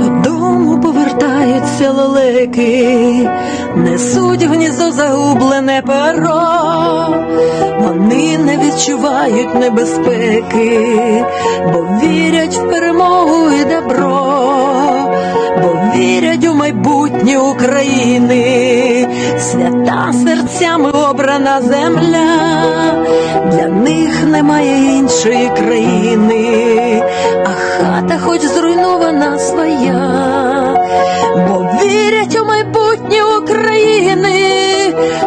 Додому повертаються лелеки, несуть в гніздо загублене перо, вони не відчувають небезпеки, бо вірять в перемогу і добро, бо вірять у майбутнє України, свята серцями обрана земля, для них немає іншої країни, а хата хоч зруйнована своя, бо вірять у майбутнє України,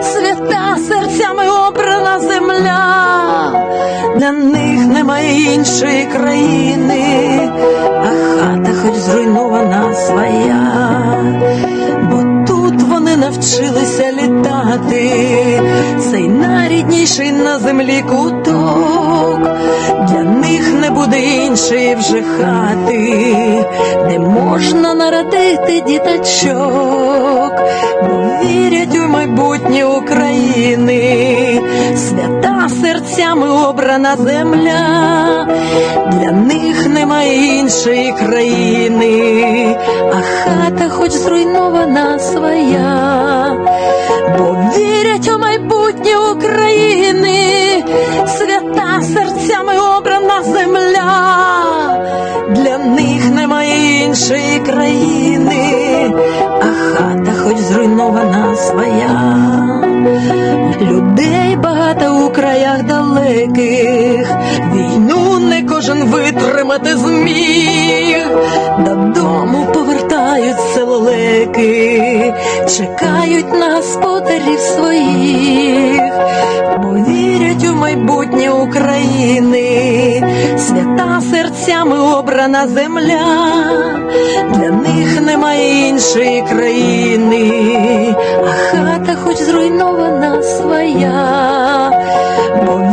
свята серцями обрана земля, для них немає іншої країни, а хата хоч зруйнована своя, навчилися літати, цей найрідніший на землі куток, для них не буде іншої вже хати, де можна народити діточок, бо вірять у майбутнє України, свята серцями обрана земля, для них немає іншої країни, хата хоч зруйнована своя, бо вірять у майбутнє України, свята серцями обрана земля, для них немає іншої країни, а хата хоч зруйнована своя. Людей багато у краях далеких, війну не кожен витримати зміг, лелеки, чекають на господарів своїх, бо вірять у майбутнє України, свята серцями обрана земля, для них немає іншої країни, а хата хоч зруйнована своя, бо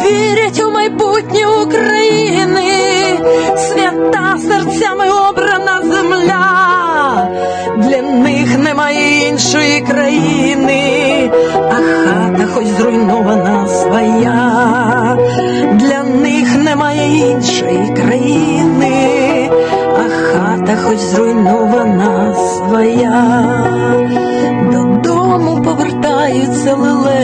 країни, а хата хоч зруйнована своя, для них немає іншої країни, а хата хоч зруйнована своя, додому повертаються леле.